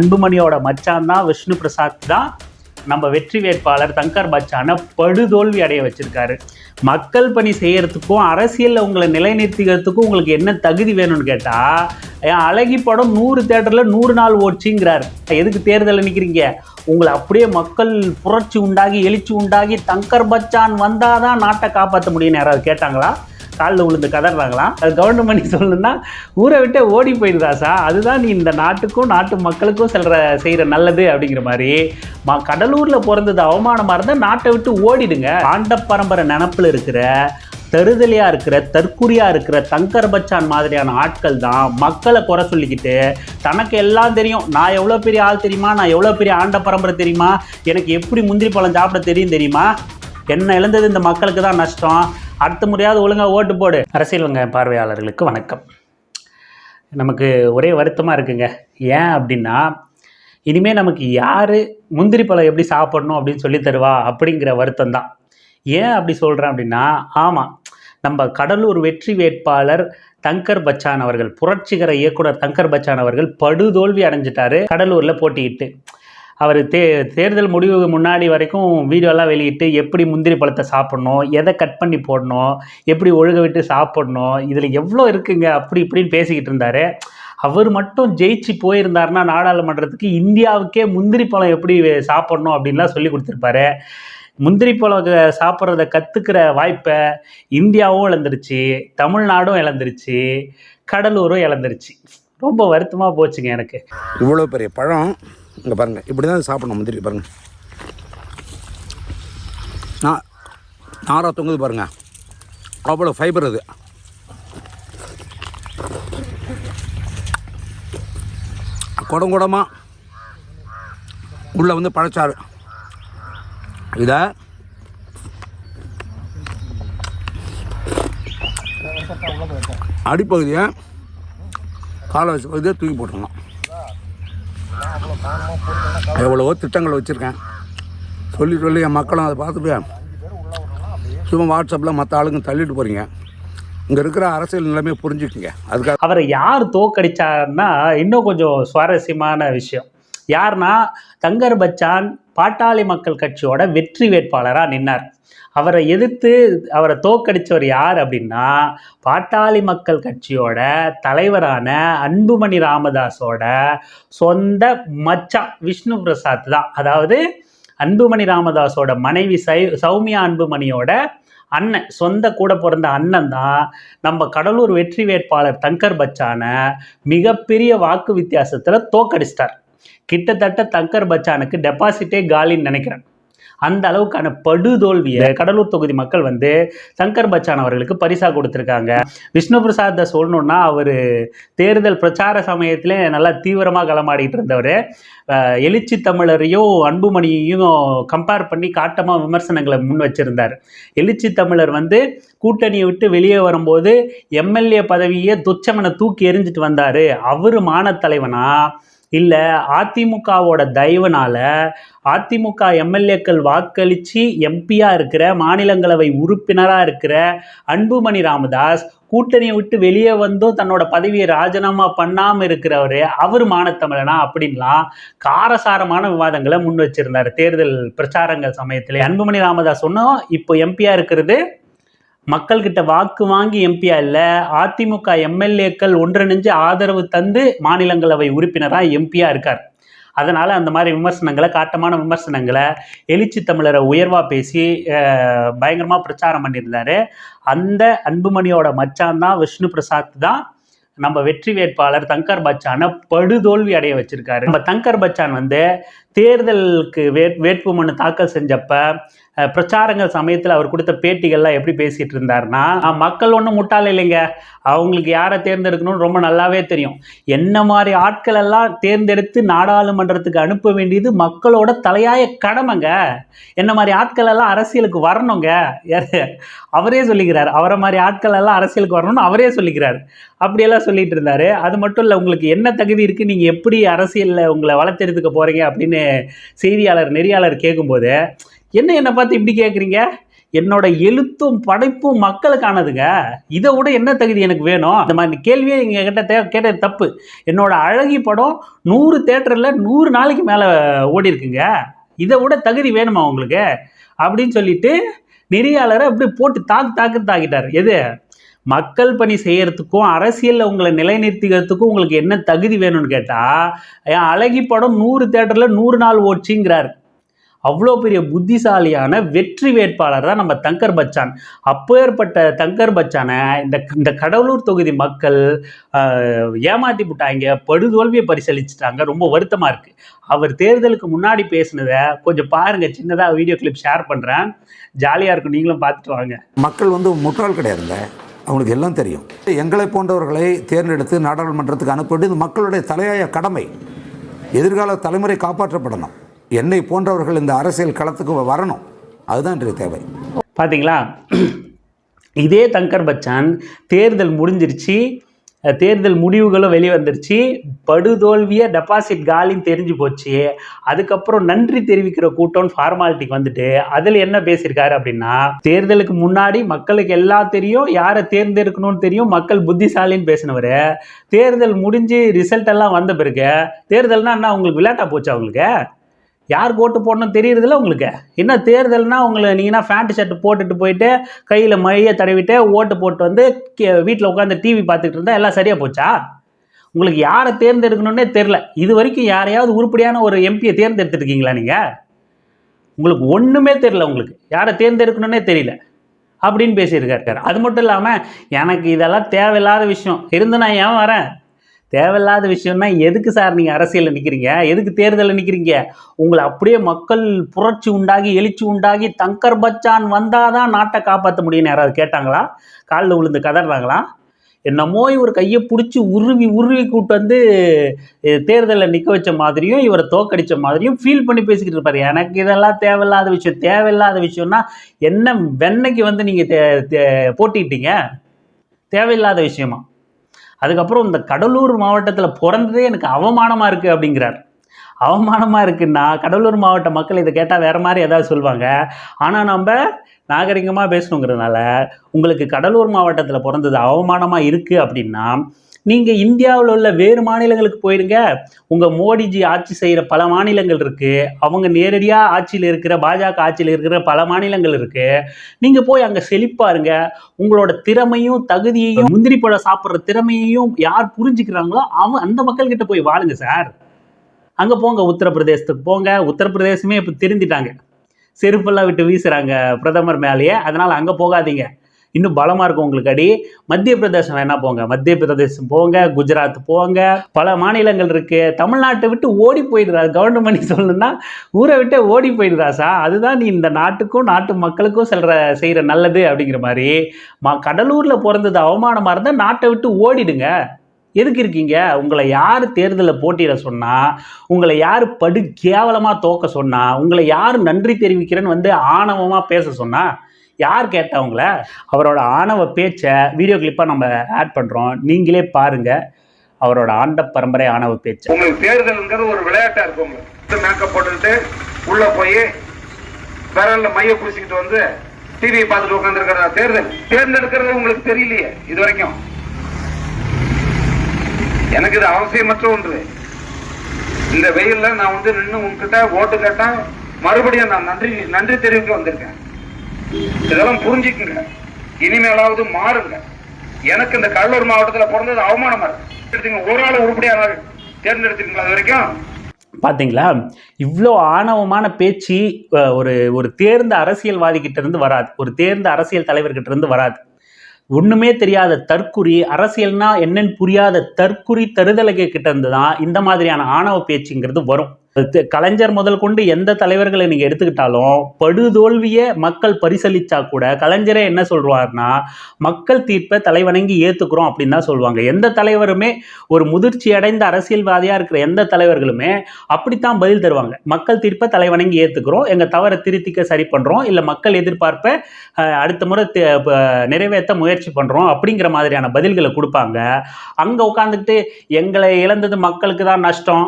அன்புமணியோட மச்சான் தான் விஷ்ணு பிரசாத் தான். நம்ம வெற்றி வேட்பாளர் தங்கர் பச்சானை படுதோல்வி அடைய வச்சிருக்காரு. மக்கள் பணி செய்யறதுக்கும் அரசியலில் உங்களை நிலைநிறுத்திக்கிறதுக்கும் உங்களுக்கு என்ன தகுதி வேணும்னு கேட்டால் என் அழகி படம் நூறு தேட்டரில் நூறு நாள் ஓடிச்சிங்கிறார். எதுக்கு தேர்தலில் நிற்கிறீங்க உங்களை அப்படியே மக்கள் புரட்சி உண்டாகி எழுச்சி உண்டாகி தங்கர் பச்சான் வந்தால் தான் நாட்டை காப்பாற்ற முடியும்னு யாராவது கேட்டாங்களா? காலில் விழுந்து கதறாங்களாம். அது கவர்மெண்ட் பண்ணி சொல்லணும்னா ஊரை விட்டே ஓடி போயிடுதாசா அதுதான் நீ இந்த நாட்டுக்கும் நாட்டு மக்களுக்கும் செல்ற செய்கிற நல்லது அப்படிங்கிற மாதிரி. மா கடலூரில் பிறந்தது அவமானமாக இருந்தால் நாட்டை விட்டு ஓடிடுங்க. ஆண்ட பரம்பரை நினப்பில் இருக்கிற தருதலையாக இருக்கிற தற்குறியாக இருக்கிற தங்கர் பச்சான் மாதிரியான ஆட்கள் தான் மக்களை குறை சொல்லிக்கிட்டு தனக்கு எல்லாம் தெரியும். நான் எவ்வளோ பெரிய ஆள் தெரியுமா? நான் எவ்வளோ பெரிய ஆண்ட பரம்பரை தெரியுமா? எனக்கு எப்படி முந்திரி பழம் சாப்பிட தெரியும் தெரியுமா? என்ன இழந்தது இந்த மக்களுக்கு தான் நஷ்டம். அடுத்த முறையாவது ஒழுங்காக ஓட்டு போடு. அரசியல் வங்க பார்வையாளர்களுக்கு வணக்கம். நமக்கு ஒரே வருத்தமாக இருக்குங்க. ஏன் அப்படின்னா இனிமேல் நமக்கு யார் முந்திரி பழம் எப்படி சாப்பிடணும் அப்படின்னு சொல்லி தருவா அப்படிங்கிற வருத்தம் தான் ஏன் அப்படி சொல்கிறேன் அப்படின்னா ஆமாம் நம்ம கடலூர் வெற்றி வேட்பாளர் தங்கர் பச்சான் அவர்கள் புரட்சிகர இயக்குனர் தங்கர் பச்சான் அவர்கள் படுதோல்வி அடைஞ்சிட்டாரு கடலூரில் போட்டியிட்டு. அவர் தே தேர்தல் முடிவு முன்னாடி வரைக்கும் வீடியோலாம் வெளியிட்டு எப்படி முந்திரி பழத்தை சாப்பிட்ணும் எதை கட் பண்ணி போடணும் எப்படி ஒழுக விட்டு சாப்பிடணும் இதில் எவ்வளோ இருக்குங்க? அப்படி இப்படின்னு பேசிக்கிட்டு இருந்தார். அவர் மட்டும் ஜெயிச்சு போயிருந்தாருன்னா நாடாளுமன்றத்துக்கு இந்தியாவுக்கே முந்திரி பழம் எப்படி சாப்பிடணும் அப்படின்லாம் சொல்லி கொடுத்துருப்பாரு. முந்திரி பழம் சாப்பிட்றத கற்றுக்கிற வாய்ப்பை இந்தியாவும் இழந்துருச்சு தமிழ்நாடும் இழந்துருச்சு கடலூரும் இழந்துருச்சு. ரொம்ப வருத்தமாக போச்சுங்க எனக்கு. இவ்வளோ பெரிய பழம் இங்கே பாருங்கள் இப்படி தான் சாப்பிடணும் முந்திரி பாருங்கள் நான் நாரா தொங்குது பாருங்கள் அவ்வளோ ஃபைபர் அது. குடம் குடமாக உள்ளே வந்து பழச்சாறு. இதை அடிப்பகுதியை காலை வச்ச பகுதியை தூக்கி போட்டுடணும். எவ்வளவோ திட்டங்கள் வச்சுருக்கேன். சொல்லி சொல்லி என் மக்களும் அதை பார்த்துட்டு சும்மா வாட்ஸ்அப்பில் மற்ற ஆளுங்க தள்ளிட்டு போகிறீங்க இங்கே இருக்கிற அரசியல் நிலைமையை புரிஞ்சுக்குங்க. அதுக்காக அவரை யார் தோக்கடிச்சாருன்னா இன்னும் கொஞ்சம் சுவாரஸ்யமான விஷயம். யார்னா தங்கர் பச்சான் பாட்டாளி மக்கள் கட்சியோட வெற்றி வேட்பாளராக நின்னார். அவரை எதிர்த்து அவரை தோக்கடித்தவர் யார் அப்படின்னா பாட்டாளி மக்கள் கட்சியோட தலைவரான அன்புமணி ராமதாஸோட சொந்த மச்சான் விஷ்ணு பிரசாத் தான். அதாவது அன்புமணி ராமதாஸோட மனைவி சை சௌமியா அன்புமணியோட அண்ணன் சொந்த கூட பிறந்த அண்ணன் தான். நம்ம கடலூர் வெற்றி வேட்பாளர் தங்கர் பச்சானை மிகப்பெரிய வாக்கு வித்தியாசத்தில் தோக்கடிச்சிட்டார் கிட்டத்தட்ட தங்கர் பச்சானுக்கு டெபாசிட்டே காலின்னு நினைக்கிறேன். அந்த அளவுக்கான படுதோல்வியை கடலூர் தொகுதி மக்கள் வந்து சங்கர் பச்சான் அவர்களுக்கு பரிசா கொடுத்துருக்காங்க. விஷ்ணு பிரசாத்தை சொல்லணும்னா அவர் தேர்தல் பிரச்சார சமயத்தில் நல்லா தீவிரமாக களமாடிட்டு இருந்தவர். அஹ், எழுச்சி தமிழரையும் அன்புமணியையும் கம்பேர் பண்ணி காட்டமாக விமர்சனங்களை முன் வச்சிருந்தார். எழுச்சி தமிழர் வந்து கூட்டணியை விட்டு வெளியே வரும்போது எம்எல்ஏ பதவியை துச்சமனை தூக்கி எறிஞ்சிட்டு வந்தார். அவர் மானத்தலைவனா? இல்லை அதிமுகவோட தயவுனால அதிமுக எம்எல்ஏக்கள் வாக்களித்து எம்பியாக இருக்கிற மாநிலங்களவை உறுப்பினராக இருக்கிற அன்புமணி ராமதாஸ் கூட்டணியை விட்டு வெளியே வந்தும் தன்னோட பதவியை ராஜினாமா பண்ணாமல் இருக்கிறவர் அவர் மானத்தமிழனா அப்படின்லாம் காரசாரமான விவாதங்களை முன் வச்சிருந்தார். தேர்தல் பிரச்சாரங்கள் சமயத்தில் அன்புமணி ராமதாஸ் சொன்னோம் இப்போ எம்பியாக இருக்கிறது மக்கள்கிட்ட வாக்கு வாங்கி எம்பியா இல்லை அதிமுக எம்எல்ஏக்கள் ஒன்றிணைஞ்சு ஆதரவு தந்து மாநிலங்களவை உறுப்பினராக எம்பியா இருக்கார். அதனால் அந்த மாதிரி விமர்சனங்களை காட்டமான விமர்சனங்களை எழுச்சி தமிழரை உயர்வாக பேசி பயங்கரமாக பிரச்சாரம் பண்ணியிருந்தாரு. அந்த அன்புமணியோட மச்சான் தான் விஷ்ணு பிரசாத் தான் நம்ம வெற்றி வேட்பாளர் தங்கர் பச்சானை படுதோல்வி அடைய வச்சிருக்காரு. நம்ம தங்கர் பச்சான் வந்து தேர்தலுக்கு வே வேட்புமனு தாக்கல் செஞ்சப்ப பிரச்சாரங்கள் சமயத்தில் அவர் கொடுத்த பேட்டிகள்லாம் எப்படி பேசிகிட்டு இருந்தாருன்னா மக்கள் ஒன்றும் முட்டாள் இல்லைங்க. அவங்களுக்கு யாரை தேர்ந்தெடுக்கணும்னு ரொம்ப நல்லாவே தெரியும். என்ன மாதிரி ஆட்கள் எல்லாம் தேர்ந்தெடுத்து நாடாளுமன்றத்துக்கு அனுப்ப வேண்டியது மக்களோட தலையாய கடமைங்க. என்ன மாதிரி ஆட்கள் எல்லாம் அரசியலுக்கு வரணுங்க. அவரே சொல்லிக்கிறார். அவரை மாதிரி ஆட்கள் எல்லாம் அரசியலுக்கு வரணும்னு அவரே சொல்லிக்கிறார். அப்படியெல்லாம் சொல்லிட்டு இருந்தாரு. அது மட்டும் இல்லை உங்களுக்கு என்ன தகுதி இருக்குது நீங்கள் எப்படி அரசியலில் உங்களை வளர்த்தெடுத்துக்க போகிறீங்க அப்படின்னு செய்தியாளர் நெறியாளர் கேட்கும்போது என்ன என்னை பார்த்து இப்படி கேட்குறீங்க என்னோட எழுத்தும் படைப்பும் மக்களுக்கானதுங்க. இதை விட என்ன தகுதி எனக்கு வேணும்? இந்த மாதிரி கேள்வியே எங்கள் கிட்ட தே கேட்டது தப்பு. என்னோட அழகி படம் நூறு தேட்டரில் நூறு நாளைக்கு மேலே ஓடி இருக்குங்க இதை விட தகுதி வேணுமா உங்களுக்கு? அப்படின்னு சொல்லிட்டு நெறியாளரை அப்படி போட்டு தாக்கு தாக்கு தாக்கிட்டார். எது? மக்கள் பணி செய்கிறதுக்கும் அரசியலில் உங்களை நிலைநிறுத்திக்கிறதுக்கும் உங்களுக்கு என்ன தகுதி வேணும்னு கேட்டால் என் அழகி படம் நூறு தேட்டரில் நூறு நாள் ஓடிச்சுங்கிறார். அவ்வளோ பெரிய புத்திசாலியான வெற்றி வேட்பாளர் தான் நம்ம தங்கர் பச்சான். அப்பேற்பட்ட தங்கர் பச்சானை இந்த இந்த கடலூர் தொகுதி மக்கள் ஆஹ், ஏமாத்தி விட்டாங்க படுதோல்வியை பரிசளிச்சிட்டாங்க. ரொம்ப வருத்தமாக இருக்குது அவர் தேர்தலுக்கு முன்னாடி பேசினதை கொஞ்சம் பாருங்கள் சின்னதாக வீடியோ கிளிப் ஷேர் பண்ணுறேன் ஜாலியாக இருக்கும். நீங்களும் பார்த்துட்டு வாங்க. மக்கள் வந்து முட்டாள் கிடையாதுங்க. அவங்களுக்கு எல்லாம் தெரியும். எங்களை போன்றவர்களை தேர்ந்தெடுத்து நாடாளுமன்றத்துக்கு அனுப்புவது இது மக்களுடைய தலையாய கடமை. எதிர்கால தலைமுறை காப்பாற்றப்படணும். என்னை போன்றவர்கள் இந்த அரசியல் களத்துக்கு வரணும். அதுதான் இன்றைய தேவை. பார்த்தீங்களா இதே தங்கர் பச்சான் தேர்தல் முடிஞ்சிருச்சு. தேர்தல் முடிவுகளும் வெளிவந்துருச்சு. படுதோல்வியை டெபாசிட் காலின்னு தெரிஞ்சு போச்சு. அதுக்கப்புறம் நன்றி தெரிவிக்கிற கூட்டம் ஃபார்மாலிட்டிக்கு வந்துட்டு அதில் என்ன பேசியிருக்காரு அப்படின்னா தேர்தலுக்கு முன்னாடி மக்களுக்கு எல்லாம் தெரியும் யாரை தேர்ந்தெடுக்கணும்னு தெரியும் மக்கள் புத்திசாலின்னு பேசினவர். தேர்தல் முடிஞ்சு ரிசல்ட் எல்லாம் வந்த பிறகு தேர்தல்னா என்ன உங்களுக்கு விளையாட்டா போச்சு அவங்களுக்கு? யாருக்கு ஓட்டு போடணும் தெரியுறதில்ல உங்களுக்கு. என்ன தேர்தல்னா உங்களை நீங்கன்னா ஃபேண்ட் ஷர்ட் போட்டுட்டு போயிட்டு கையில் மழையை தடவிட்டு ஓட்டு போட்டு வந்து வீட்டில் உட்காந்து டிவி பார்த்துட்டு இருந்தால் எல்லாம் சரியாக போச்சா? உங்களுக்கு யாரை தேர்ந்தெடுக்கணும்னே தெரில இது வரைக்கும் யாரையாவது உருப்படியான ஒரு எம்பியை தேர்ந்தெடுத்துருக்கீங்களா நீங்கள் உங்களுக்கு ஒன்றுமே தெரில உங்களுக்கு. யாரை தேர்ந்தெடுக்கணும்னே தெரியல. அப்படின்னு பேசியிருக்காரு. அது மட்டும் இல்லாமல் எனக்கு இதெல்லாம் தேவையில்லாத விஷயம். இருந்து நான் ஏன் வரேன்? தேவையில்லாத விஷயம்னா எதுக்கு சார் நீங்கள் அரசியலில் நிற்கிறீங்க எதுக்கு தேர்தலில் நிற்கிறீங்க உங்களை அப்படியே மக்கள் புரட்சி உண்டாகி எழுச்சி உண்டாகி தங்கர் பச்சான் வந்தால் தான் நாட்டை காப்பாற்ற முடியும்னு யாராவது கேட்டாங்களா? காலில் விழுந்து கதறாங்களா? என்னமோ இவர் கையை பிடிச்சி உருவி உருவி கூட்டு வந்து தேர்தலில் நிற்க வச்ச மாதிரியும் இவரை தோக்கடிச்ச மாதிரியும் ஃபீல் பண்ணி பேசிக்கிட்டு இருப்பார். எனக்கு இதெல்லாம் தேவையில்லாத விஷயம். தேவையில்லாத விஷயம்னா என்ன வெண்ணைக்கு வந்து நீங்கள் போட்டிக்கிட்டீங்க தேவையில்லாத விஷயமா? அதுக்கப்புறம் இந்த கடலூர் மாவட்டத்தில் பிறந்ததே எனக்கு அவமானமாக இருக்குது அப்படிங்கிறார். அவமானமாக இருக்குன்னா கடலூர் மாவட்ட மக்கள் இதை கேட்டால் வேறு மாதிரி ஏதாவது சொல்லுவாங்க ஆனால் நம்ம நாகரிகமாக பேசணுங்கிறதுனால உங்களுக்கு கடலூர் மாவட்டத்தில் பிறந்தது அவமானமாக இருக்குது அப்படின்னா நீங்கள் இந்தியாவில் உள்ள வேறு மாநிலங்களுக்கு போயிருங்க. உங்கள் மோடிஜி ஆட்சி செய்கிற பல மாநிலங்கள் இருக்குது அவங்க நேரடியாக ஆட்சியில் இருக்கிற பாஜக ஆட்சியில் இருக்கிற பல மாநிலங்கள் இருக்குது நீங்கள் போய் அங்கே செழிப்பாருங்க உங்களோட திறமையும் தகுதியையும் முந்திரி பழம் சாப்பிட்ற திறமையையும் யார் புரிஞ்சுக்கிறாங்களோ அவன் அந்த மக்கள்கிட்ட போய் வாழுங்க சார். அங்கே போங்க உத்தரப்பிரதேசத்துக்கு போங்க. உத்தரப்பிரதேசமே இப்போ திருந்திட்டாங்க. செருப்பெல்லாம் விட்டு வீசுகிறாங்க பிரதமர் மேலேயே. அதனால் அங்கே போகாதீங்க. இன்னும் பலமாக இருக்கும் உங்களுக்கு. அடி மத்திய பிரதேசம் வேணால் போங்க. மத்திய பிரதேசம் போங்க குஜராத் போங்க. பல மாநிலங்கள் இருக்குது தமிழ்நாட்டை விட்டு ஓடி போயிடுறா. கவர்மெண்ட் பண்ணி சொல்லணும்னா ஊரை விட்டு ஓடி போயிடுறா சா. அதுதான் நீ இந்த நாட்டுக்கும் நாட்டு மக்களுக்கும் செல்ற செய்கிற நல்லது அப்படிங்கிற மாதிரி. மா கடலூரில் பிறந்தது அவமானமாக இருந்தால் நாட்டை விட்டு ஓடிடுங்க. எதுக்கு இருக்கீங்க? உங்களை யார் தேர்தலில் போட்டியிட சொன்னால் உங்களை யார் படு கேவலமாக தோக்க சொன்னால் உங்களை யார் நன்றி தெரிவிக்கிறேன்னு வந்து ஆணவமாக பேச சொன்னால் யார் கேட்டவங்கள அவரோட ஆணவ பேச்சை வீடியோ கிளிப்பாக நம்ம ஆட் பண்ணுறோம் நீங்களே பாருங்க. அவரோட ஆண்ட பரம்பரை ஆணவ பேச்சு. உங்களுக்கு தேர்தல்ங்கிறது ஒரு விளையாட்டா இருக்கும் உங்களுக்கு. மேக்கப் போட்டுக்கிட்டு உள்ள போய் விரல்ல மைய பூசிக்கிட்டு வந்து டிவி பார்த்துட்டு உட்காந்துருக்கிற தேர்தல். தேர்ந்தெடுக்கிறது உங்களுக்கு தெரியலையே இது வரைக்கும். எனக்கு இது அவசியமற்ற ஒன்று. இந்த வெயில்ல நான் வந்து நின்று உங்ககிட்ட ஓட்டு கேட்டா மறுபடியும் நான் நன்றி நன்றி தெரிவிக்க வந்திருக்கேன். இதெல்லாம் புரிஞ்சுக்குங்க. இனிமேலாவது மாறுங்க. எனக்கு இந்த கடலூர் மாவட்டத்தில் பிறந்தது அவமானமா இருக்கு. ஒரு ஆள் உருப்படியாக தேர்ந்தெடுத்தீங்களா அது வரைக்கும். பார்த்தீங்களா இவ்வளோ ஆணவமான பேச்சு ஒரு ஒரு தேர்ந்த அரசியல்வாதிகிட்ட இருந்து வராது. ஒரு தேர்ந்த அரசியல் தலைவர்கிட்ட இருந்து வராது. ஒன்றுமே தெரியாத தற்குறி அரசியல்னா என்னன்னு புரியாத தற்குறி தருதலைக்கு இருந்து தான் இந்த மாதிரியான ஆணவ பேச்சுங்கிறது வரும். கலைஞர் முதல் கொண்டு எந்த தலைவர்களை நீங்க எடுத்துக்கிட்டாலும் படுதோல்வியை மக்கள் பரிசளிச்சா கூட கலைஞரே என்ன சொல்றாருன்னா மக்கள் தீர்ப்பை தலைவணங்கி ஏத்துக்கிறோம் அப்படின்னு தான் சொல்லுவாங்க. எந்த தலைவருமே ஒரு முதிர்ச்சி அடைந்த அரசியல்வாதியா இருக்கிற எந்த தலைவர்களுமே அப்படித்தான் பதில் தருவாங்க. மக்கள் தீர்ப்பை தலைவணங்கி ஏத்துக்கிறோம். எங்க தவறை திருத்திக்க சரி பண்றோம். இல்ல மக்கள் எதிர்பார்ப்பை அடுத்த முறை நிறைவேற்ற முயற்சி பண்றோம் அப்படிங்கிற மாதிரியான பதில்களை கொடுப்பாங்க. அங்க உட்காந்துக்கிட்டு எங்களை இழந்தது மக்களுக்கு தான் நஷ்டம்.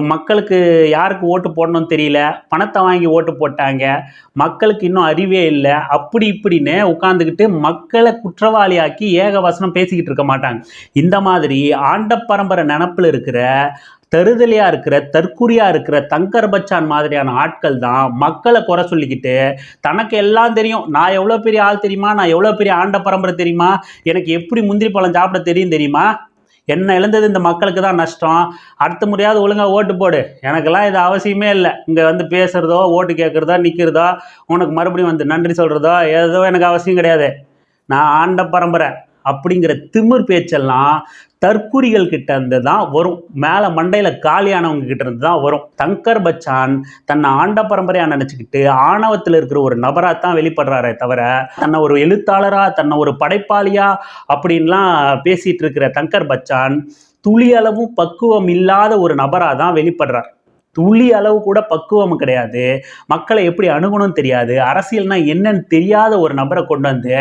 மக்களுக்கு யாருக்கு ஓட்டு போடணும்னு தெரியல? பணத்தை வாங்கி ஓட்டு போட்டாங்க. மக்களுக்கு இன்னும் அறிவே இல்லை. அப்படி இப்படின்னு உட்காந்துக்கிட்டு மக்களை குற்றவாளியாக்கி ஏக வசனம் பேசிக்கிட்டு இருக்க மாட்டாங்க. இந்த மாதிரி ஆண்ட பரம்பரை நினப்பில் இருக்கிற தருதலையாக இருக்கிற தற்குறியாக இருக்கிற தங்கர் பச்சான் மாதிரியான ஆட்கள் தான் மக்களை குறை சொல்லிக்கிட்டு தனக்கு எல்லாம் தெரியும். நான் எவ்வளோ பெரிய ஆள் தெரியுமா? நான் எவ்வளோ பெரிய ஆண்ட பரம்பரை தெரியுமா? எனக்கு எப்படி முந்திரி பழம் சாப்பிட தெரியும் தெரியுமா? என்ன இழந்தது இந்த மக்களுக்கு தான் நஷ்டம்? அடுத்த முறையாவது ஒழுங்காக ஓட்டு போடு. எனக்கெல்லாம் இது அவசியமே இல்லை. இங்கே வந்து பேசுகிறதோ ஓட்டு கேட்குறதோ நிற்கிறதோ உனக்கு மறுபடியும் வந்து நன்றி சொல்கிறதோ ஏதோ எனக்கு அவசியம் கிடையாது. நான் ஆண்ட பரம்பரை. அப்படிங்கிற திமிர் பேச்செல்லாம் தற்குறிகள் கிட்ட இருந்து தான் வரும். மேலே மண்டையில் காலியானவங்க கிட்ட இருந்து தான் வரும். தங்கர் பச்சான் தன்னை ஆண்ட பரம்பரையாக நினச்சிக்கிட்டு ஆணவத்தில் இருக்கிற ஒரு நபராக தான் வெளிப்படுறாரே தவிர தன்னை ஒரு எழுத்தாளராக தன்னை ஒரு படைப்பாளியாக அப்படின்லாம் பேசிகிட்டு இருக்கிற தங்கர் பச்சான் துளியளவும் பக்குவம் இல்லாத ஒரு நபராக தான் வெளிப்படுறார். துளி அளவு கூட பக்குவம் கிடையாது. மக்களை எப்படி அணுகணும்னு தெரியாது. அரசியல்னா என்னன்னு தெரியாத ஒரு நபரை கொண்டு வந்து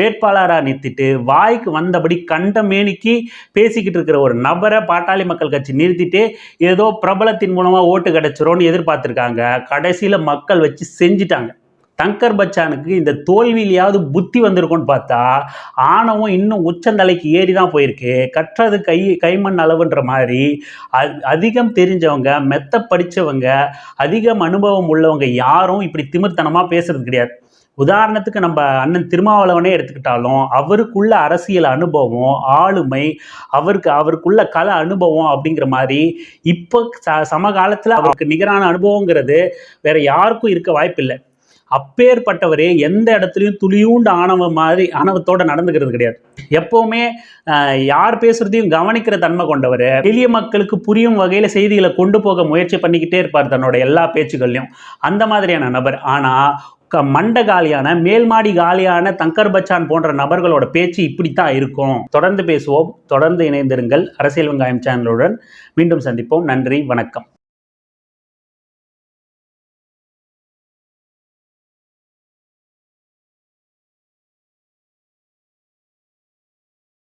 வேட்பாளராக நிறுத்திட்டு வாய்க்கு வந்தபடி கண்ட மேனிக்கு பேசிக்கிட்டு இருக்கிற ஒரு நபரை பாட்டாளி மக்கள் கட்சி நிறுத்திட்டு ஏதோ பிரபலத்தின் மூலமாக ஓட்டு கிடைச்சிரும்னு எதிர்பார்த்துருக்காங்க. கடைசியில் மக்கள் வச்சு செஞ்சிட்டாங்க. டங்கர் பச்சானுக்கு இந்த தோல்வியிலையாவது புத்தி வந்திருக்கும்னு பார்த்தா ஆணவம் இன்னும் உச்சந்தலைக்கு ஏறி தான் போயிருக்கு. கற்றது கை கைமண் அளவுன்ற மாதிரி அதிகம் தெரிஞ்சவங்க மெத்த படித்தவங்க அதிகம் அனுபவம் உள்ளவங்க யாரும் இப்படி திமிர்த்தனமாக பேசுறது கிடையாது. உதாரணத்துக்கு நம்ம அண்ணன் திருமாவளவனே எடுத்துக்கிட்டாலும் அவருக்குள்ள அரசியல் அனுபவம் ஆளுமை அவருக்கு அவருக்குள்ள கல அனுபவம் அப்படிங்கிற மாதிரி இப்போ ச சமகாலத்தில் அவருக்கு நிகரான அனுபவங்கிறது வேற யாருக்கும் இருக்க வாய்ப்பில்லை. அப்பேற்பட்டவரே எந்த இடத்துலையும் துளியூண்டு ஆணவம் மாதிரி ஆணவத்தோட நடந்துக்கிறது கிடையாது. எப்பவுமே யார் பேசுறதையும் கவனிக்கிற தன்மை கொண்டவர் எளிய மக்களுக்கு புரியும் வகையில் செய்திகளை கொண்டு போக முயற்சி பண்ணிக்கிட்டே இருப்பார் தன்னோட எல்லா பேச்சுகள்லையும். அந்த மாதிரியான நபர். ஆனால் க மண்ட காலியான மேல்மாடி காலியான தங்கர் பச்சான் போன்ற நபர்களோட பேச்சு இப்படித்தான் இருக்கும். தொடர்ந்து பேசுவோம். தொடர்ந்து இணைந்திருங்கள். அரசியல் வெங்காயம் சேனலுடன் மீண்டும் சந்திப்போம். நன்றி. வணக்கம்.